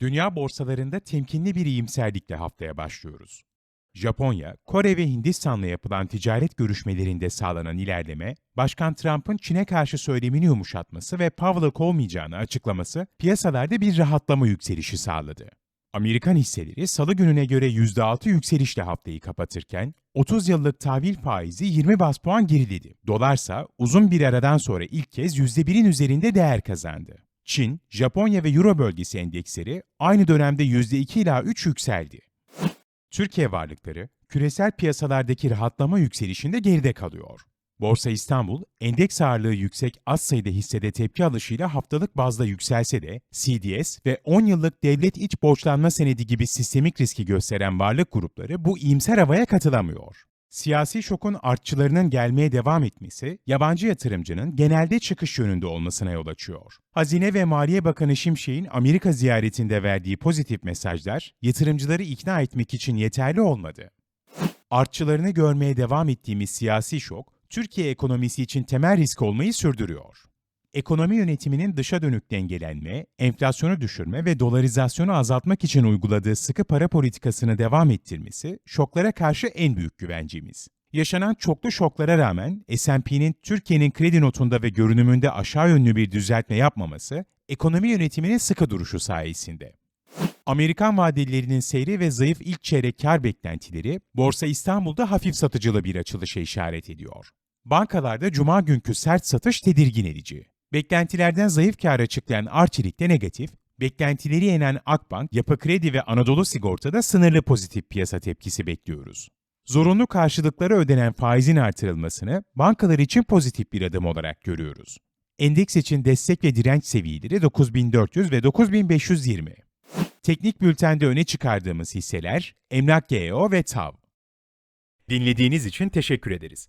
Dünya borsalarında temkinli bir iyimserlikle haftaya başlıyoruz. Japonya, Kore ve Hindistan'la yapılan ticaret görüşmelerinde sağlanan ilerleme, Başkan Trump'ın Çin'e karşı söylemini yumuşatması ve Pavlok olmayacağını açıklaması piyasalarda bir rahatlama yükselişi sağladı. Amerikan hisseleri salı gününe göre %6 yükselişle haftayı kapatırken 30 yıllık tahvil faizi 20 bas puan geriledi. Dolarsa uzun bir aradan sonra ilk kez %1'in üzerinde değer kazandı. Çin, Japonya ve Euro bölgesi endeksleri aynı dönemde %2 ila 3 yükseldi. Türkiye varlıkları küresel piyasalardaki rahatlama yükselişinde geride kalıyor. Borsa İstanbul, endeks ağırlığı yüksek az sayıda hissede tepki alışıyla haftalık bazda yükselse de CDS ve 10 yıllık devlet iç borçlanma senedi gibi sistemik riski gösteren varlık grupları bu iyimser havaya katılamıyor. Siyasi şokun artçılarının gelmeye devam etmesi, yabancı yatırımcının genelde çıkış yönünde olmasına yol açıyor. Hazine ve Maliye Bakanı Şimşek'in Amerika ziyaretinde verdiği pozitif mesajlar, yatırımcıları ikna etmek için yeterli olmadı. Artçılarını görmeye devam ettiğimiz siyasi şok, Türkiye ekonomisi için temel risk olmayı sürdürüyor. Ekonomi yönetiminin dışa dönük dengelenme, enflasyonu düşürme ve dolarizasyonu azaltmak için uyguladığı sıkı para politikasını devam ettirmesi, şoklara karşı en büyük güvencemiz. Yaşanan çoklu şoklara rağmen S&P'nin Türkiye'nin kredi notunda ve görünümünde aşağı yönlü bir düzeltme yapmaması, ekonomi yönetiminin sıkı duruşu sayesinde. Amerikan vadelilerinin seyri ve zayıf ilk çeyrek kar beklentileri, Borsa İstanbul'da hafif satıcılı bir açılışa işaret ediyor. Bankalarda cuma günkü sert satış tedirgin edici. Beklentilerden zayıf kar açıklayan Arçelik de negatif, beklentileri yenen Akbank, Yapı Kredi ve Anadolu Sigorta'da sınırlı pozitif piyasa tepkisi bekliyoruz. Zorunlu karşılıklara ödenen faizin artırılmasını bankalar için pozitif bir adım olarak görüyoruz. Endeks için destek ve direnç seviyeleri 9400 ve 9520. Teknik bültende öne çıkardığımız hisseler Emlak GEO ve TAV. Dinlediğiniz için teşekkür ederiz.